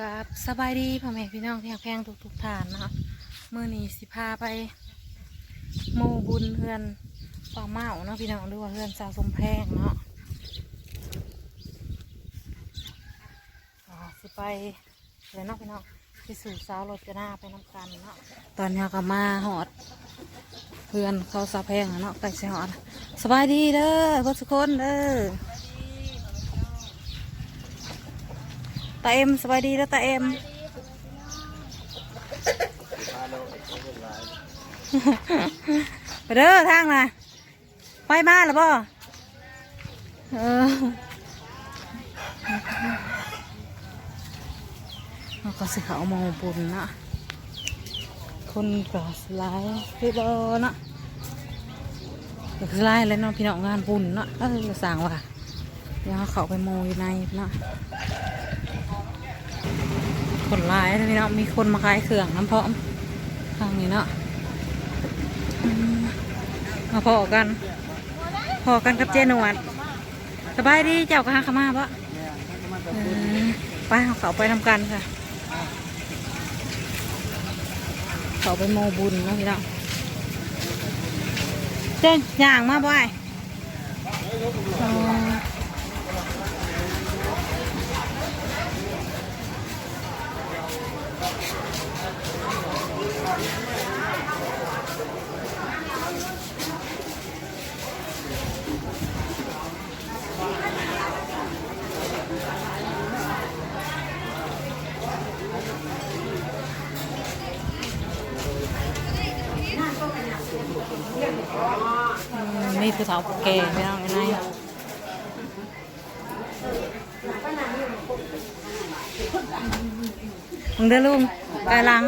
กับสบายดีพ่อแม่พี่น้องที่แพงทุกทุกฐานเนาะมื่อนี้สิพาไปโมบุญเพื่อนป่าเมาเนาะพี่น้องหรือว่าเพื่อนสาวสมแพงเนาะอ่าสิไปเดี๋ยวเนาะพี่น้องไปสู่สาวรถจะหน้าไปน้ำกันเนาะตอนนี้ก็มาหอดเพื่อนเขาสาวแพงเนาะใกล้สิหอดสบายดีเด้อทุกคนเด้อาเอ็มสบายดีแล้วตาเอ็มไปเด้อทางน่ะไปมาหรือบ่เออเราก็สิเขามองบุญนะคนก็สลายพี่บอนะก็สลายเลยเนาะพี่น้องงานบุญนะเออสั่งว่ะเดี๋ยวเขาไปโมยในนะ คนร้ายนี่เนาะมีคนมาขายเครื่องน้ำพร้อมทางนี้เนาะมาพอกัน พอกันกับเจนวดสบายดีเจ้าก็หาขมาปะไปเขาไปทำกันค่ะ เขาไปโมบุญเนาะพี่น้องเจ้นย่างมาบ่อย มนี่คือสาวแก่พี่น้องไอ้นาย มึงเด้อลุงกายหลัง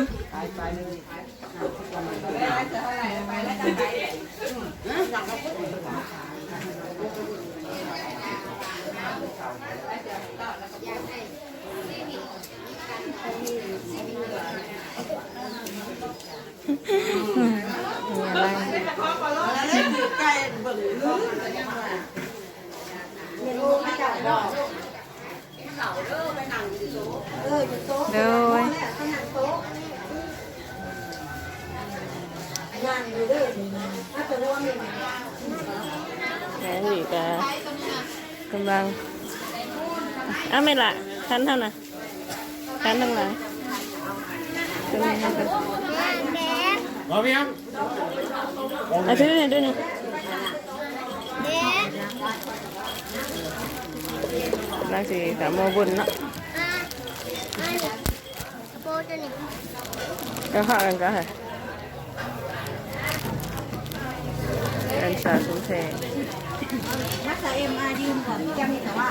อืมมีอะไรโดย แม่นี่ก็กำลังอ้าวไม่ละคันเท่าน่ะคันทั้งหลายตรงนี้นะค มาพี่ครับ อะช่วยหน่อยด้วยหนะนางสีกับโมบุญเนาะก็เข้ากันก็ค่ะเป็นสาวสุนเทงนักสาเอ็มอายืมก่อนจะมีแต่ว่า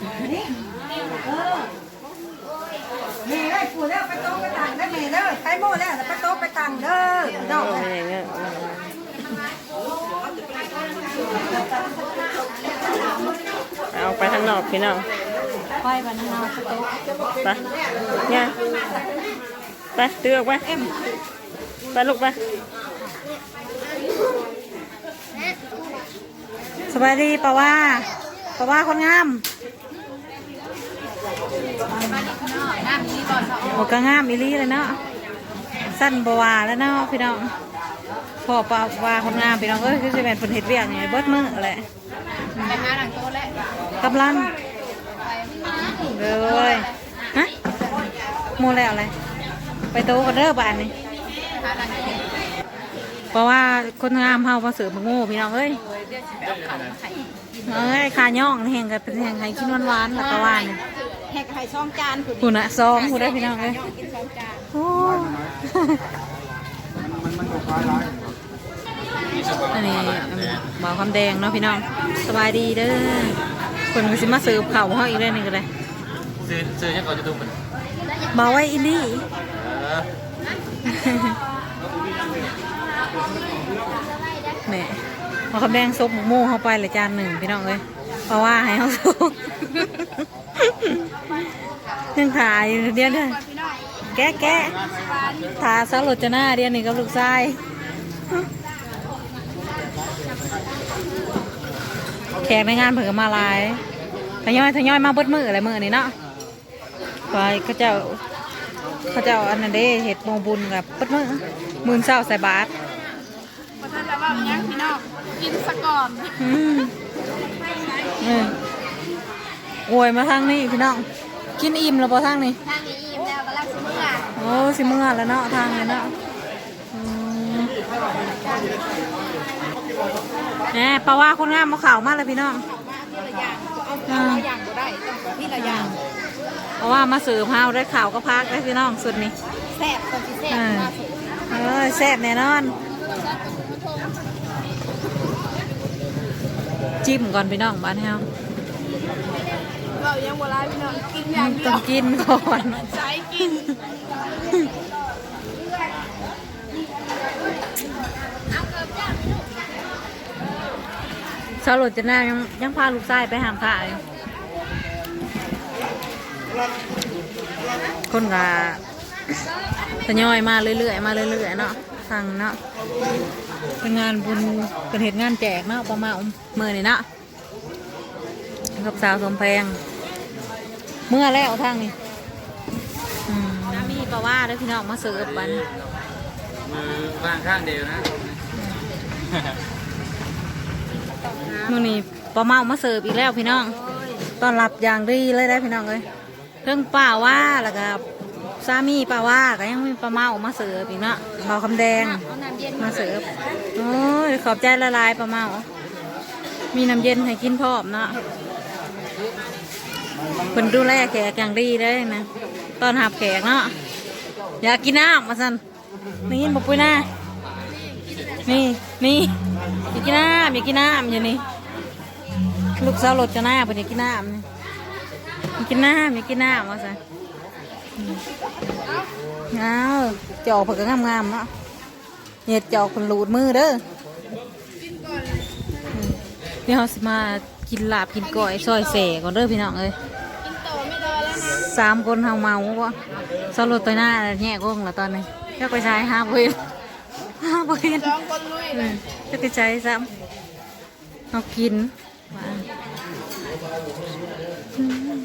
แม่ได้ปูแล้วไปโต๊ะไปตังได้ม่เด้อไปโม่แล้วไปโต๊ะไปตังเด้อน้องอะไรอย่างเงี้ยเอาไปทางนอกพี่น้องไปบันนาวสต๊อกไปเนี่ยไปเตือกไปไปลูกไปสบายดีปะว่าปะว่าคนงาม โอ้ก็งามอีหลีเลยเนาะ สั้นปะว่าแล้วเนาะพี่น้องพอปะว่าคนงามพี่น้องเอ้ยคือจะเป็นผลเห็ดเวียกนี่เบิดมือแหละไปหาหลังโตแล้วกำลังเลยฮะโมแล้วอะไรไปโตกันเด้อบ้านนี่เพราะว่าคนงามเฮามาเสือมาโง่พี่น้องเอ้ยเอ้ยขาย่องแห่งกันเป็นแห่งไห้กินหวานๆแล้วก็ว่านี่ แหกไข่ช่องจานคุณคุณอะซองคุณได้พี่น้องเลยกินช่องจานโอ้อันนี้บ่าวคำแดงเนาะพี่น้อง สบายดีเด้อคนก็สิมาสืบเข่าวเฮาอีกเรื่องหนึงก็เลยซื้อซื้อยังก่อนจะดูมันบ่าวไว้อินดี้เออแหม่พอคำแดงซุปหมูหมูเข้าไปเลยจานหนึ่งพี่น้องเลยเพราะว่าให้เขาซุป ยังขายอยู่เดียวเดียวแกะแกะทาซาโลจนาเดียวนี่กับลูกชายแขกในงานเผื่อมาหลายทยอยทยอยมาเบิดมืออะไรมือนี่เนาะไปเขาเจ้าเขาเจ้าอันนั้นเด้เห็ดโมบุญกับเบิดมือหมื่นเศร้าใส่บาทมาท่านจะว่ายังพี่น้องกินสะก่อนอืมเออ โวยมาทางนี้พี่น้อง กินอิ่มแล้วพอทางนี้ทางนี้อิ่มแล้วกำลังสิเมื่อโอ้สิเมื่อแล้วเนาะทางนี้เนาะอืมแหน่ปลาว่าคนงามมาข่าวมากเลยพี่น้องอ่าอย่างก็ได้ต้องพี่ละอย่างเพราะว่ามาสืบเฮาได้ข่าวก็พักได้พี่น้องสุดนี่แซ่บคนที่แซ่บอ่ามาสุดเออแซ่บแน่นอน จิ้มก่อนพี่น้องบ้านเฮา เรายังโบราณพี่น้องกินอย่างเดีต้ยอวงกินก่อนใช้กินสรุปจะน่ายังยังพาลูกชายไปหามพระอยู่คนกะทยอยมาเรื่อยๆมาเรื่อยๆเนาะทางเนาะเป็นงานบุญเป็นเหตุงานแจกเนาะประมาณเมื่อนี่เนาะกับสาวสมแพง เมื่อแล้วทางนี้อืมมีปลาว่าเด้วยพี่น้องมาเสิร์ฟบัดนมือว่างข้างเดียวนะมื่อนี้ปลาเมามาเสิร์ฟอีกแล้วพี่น้องต้อนรับอย่างดีเลยได้อพี่น้องเลยเรื่องป้าว่าแล้วก็สามีป้าว่าก็ยังมีปลาเมามาเสิร์ฟอีกเนาะเบาคำแดงเอาน้ำเย็นมาเสิร์ฟโอ้ยขอบใจละลายปลาเมา มีน้ำเย็นให้กินพร้อมเนาะ คนดูแลแขกอย่างดีเลยนะตอนหับแขกเนาะอยากกินน้ำมาสันนี่บอกปุ้ยนะนี่นี่อยากกินน้ำอยากกินน้ำอยู่นี่ลูกสาวรถจะหน้าเพิ่นอยากกินน้ำนี่อยากกินน้ำอยากกินน้ำมาสันเอาจอกเพิ่นก็งามๆเนาะเห็ดจอกคนหลูดมือเด้อเดี๋ยวเราสิมา กินลาบกินก้อยซอยเสก่อนเด้อพี่น้องเอ้ยกินโตไม่รอแล้วนะสามคนเฮาเมาวะสรุปตัวหน้าแย่กงแล้วตอนนี้ก็ไปใช้ห้าเวนห้าเวนสองคนลุยเลยก็ไปใช้ซ้ำเอากินมาอืม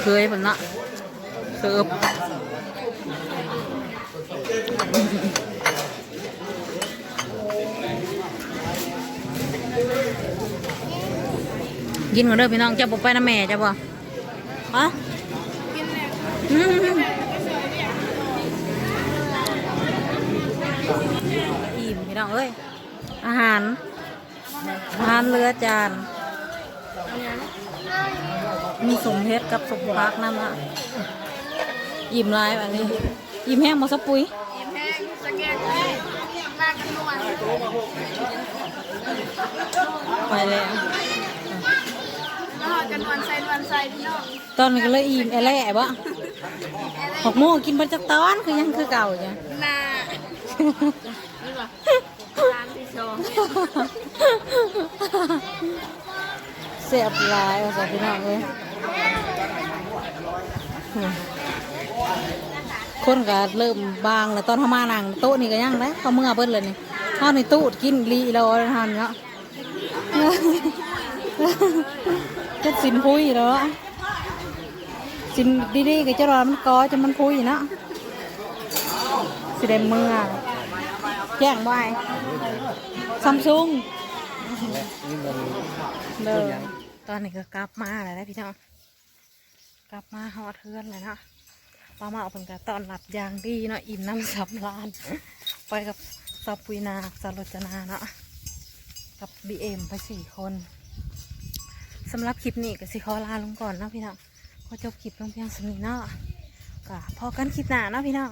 เคยผมเนาะเสิร์ฟ กินก่อนเด้อพี่น้องจะบอไปนะแม่จะบอกฮะกินแล้วอืมอิ่มพี่น้องเอ้ย อาหาร อาหารเรือจาน มีสมเพชรกับสมพักนั่นละอิ่มหลายแบบนี้ อิ่มแห้งหมาสปุยอิ่มแห้งสแกนเลยมากันนวลไปแล้ว กันนวลใส่นวลใส่พี่น้องตอนนี้ก็เลยอิ่มแอแล่บ่หกโมงกินบันจักตอนคือยังคือเก่าจ้ะนานี่ป่ะร้านที่โชว์เสียบหลายว่าสัพี่น้องเลยอืมคนก็เริ่มบางแล้วตอนทำมานั่งโต๊ะนี่ก็ยังเลยเขาเมื่อเบิ้ลเลยนี่ทอดในตู้กินลีเราทานเนาะ ก็สินพุยแล้วอะสินดีๆก็จะรอมันกอจะมันพุยเนาะสิได้เมื่อแจ้งไว้ซัมซุงเด้อตอนนี้ก็กลับมาแล้วนะพี่น้องกลับมาฮอดเทือนเลยเนาะป้ามาเอาเป็นกระตอนรับยางดีเนาะอิ่มน้ำสำราญไปกับสับปุยนาสารจนาเนาะกับบีเอ็มไปสี่คน สำหรับคลิปนี้ก็สิขอลาลงก่อนเนาะพี่น้องขอจบคลิปลงเพียงสำนี้เนาะก็พอกันคลิปหน้าเนาะพี่น้อง